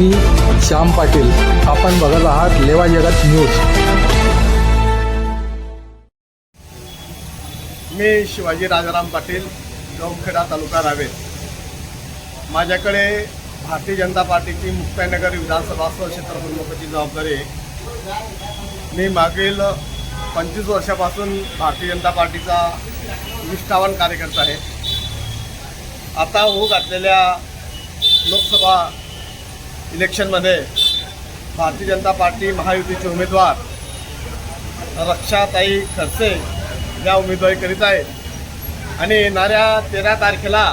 मी श्याम पाटील. आपण बघत आहात लेवा जगत न्यूज. मी शिवाजी राजाराम पाटील गावखेडा तालुका रावे. माझ्याकडे भारतीय जनता पार्टीची मुक्ताईनगर विधानसभा क्षेत्र प्रमुखाची जबाबदारी आहे. मी मागील पंचवीस वर्षापासून भारतीय जनता पार्टीचा निष्ठावान कार्यकर्ता आहे. आता होऊ घातलेल्या लोकसभा इलेक्शनमध्ये भारतीय जनता पार्टी महायुतीचे उमेदवार रक्षाताई खडसे या उमेदवारी करीत आहेत. आणि येणाऱ्या तेरा तारखेला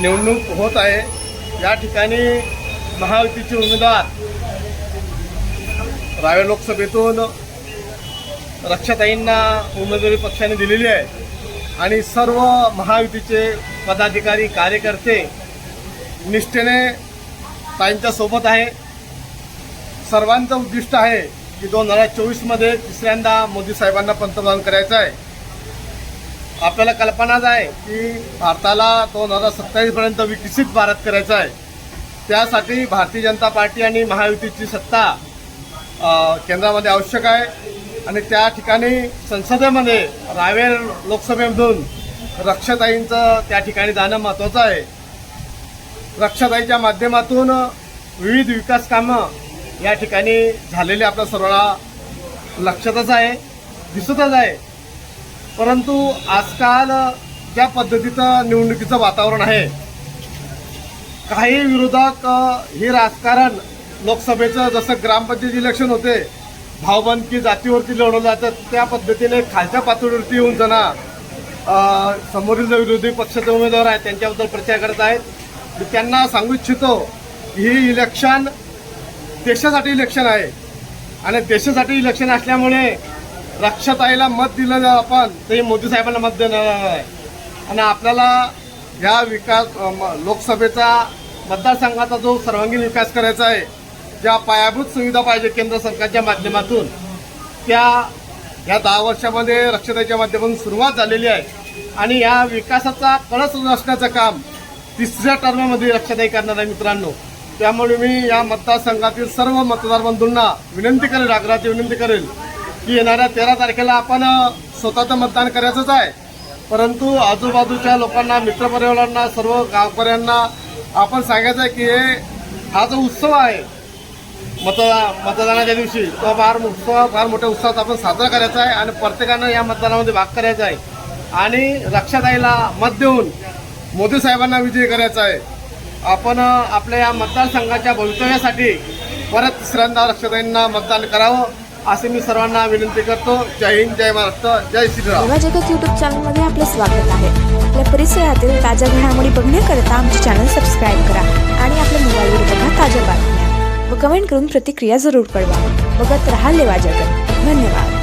निवडणूक होत आहे. या ठिकाणी महायुतीचे उमेदवार रावे लोकसभेतून रक्षाताईंना उमेदवारी पक्षाने दिलेली आहे. आणि सर्व महायुतीचे पदाधिकारी कार्यकर्ते निष्ठेने ताईंच्या सोबत आहे. सर्वांचं उद्दिष्ट आहे की दोन हजार चोवीसमध्ये तिसऱ्यांदा मोदी साहेबांना पंतप्रधान करायचं आहे. आपल्याला कल्पनाच आहे की भारताला दोन हजार सत्तावीसपर्यंत विकसित भारत करायचा आहे. त्यासाठी भारतीय जनता पार्टी आणि महायुतीची सत्ता केंद्रामध्ये आवश्यक आहे. आणि त्या ठिकाणी संसदेमध्ये रावेर लोकसभेमधून रक्षताईंचं त्या ठिकाणी जाणं महत्त्वाचं आहे. रक्षाताईच्या माध्यमातून विविध विकास कामं या ठिकाणी झालेले आपल्या सर्वांना लक्षातच आहे दिसतच आहे. परंतु आजकाल ज्या पद्धतीचं निवडणुकीचं वातावरण आहे काही विरोधक हे राजकारण लोकसभेचं जसं ग्रामपंचायत इलेक्शन होते भावबंदकी जातीवरती लढवलं जातं त्या पद्धतीने खालच्या पातळीवरती येऊन जना समोरील विरोधी पक्षाचे उमेदवार आहेत त्यांच्याबद्दल प्रचार करत आहेत. मी त्यांना सांगू इच्छितो ही इलेक्शन देशासाठी इलेक्शन आहे. आणि देशासाठी इलेक्शन असल्यामुळे रक्षाताईला मत दिलं जर आपण तर हे मोदी साहेबांना मत देणार आहे. आणि आपल्याला ह्या विकास म- लोकसभेचा मतदारसंघाचा जो सर्वांगीण विकास करायचा आहे ज्या पायाभूत सुविधा पाहिजे केंद्र सरकारच्या माध्यमातून त्या या दहा वर्षामध्ये रक्षताईच्या माध्यमातून सुरुवात झालेली आहे. आणि या विकासाचा कळस रचण्याचं काम तिसऱ्या टर्ममध्ये रक्षादायी करणार आहे मित्रांनो. त्यामुळे मी या मतदारसंघातील सर्व मतदार बंधूंना विनंती करेल आग्रहाची विनंती करेल की येणाऱ्या तेरा तारखेला आपण स्वतःचं मतदान करायचंच आहे. परंतु आजूबाजूच्या लोकांना मित्रपरिवारांना सर्व गावकऱ्यांना आपण सांगायचं आहे की हे हा जो उत्सव आहे मतदा मतदानाच्या दिवशी तो फार उत्सव फार मोठ्या उत्साहात आपण साजरा करायचा आहे आणि प्रत्येकानं या मतदानामध्ये भाग करायचा आहे. आणि रक्षाताईला मत देऊन मोदी साहेबांना विजयी करायचा आहे. आपण आपल्या या मतदारसंघाच्या भवितव्यासाठी परत तिसऱ्यांदा रक्षाताईंना मतदान करावं असे मी सर्वांना विनंती करतो. जय हिंद जय महाराष्ट्र जय श्रीराम. जगत यूट्यूब चॅनलमध्ये आपलं स्वागत आहे. आपल्या परिसरातील ताज्या घडामोडी बघण्याकरता आमचे चॅनल सबस्क्राईब करा आणि आपल्या मोबाईलवर बघा ताज्या बातम्या. व कमेंट करून प्रतिक्रिया जरूर कळवा. बघत राहा लेवा जगत. धन्यवाद.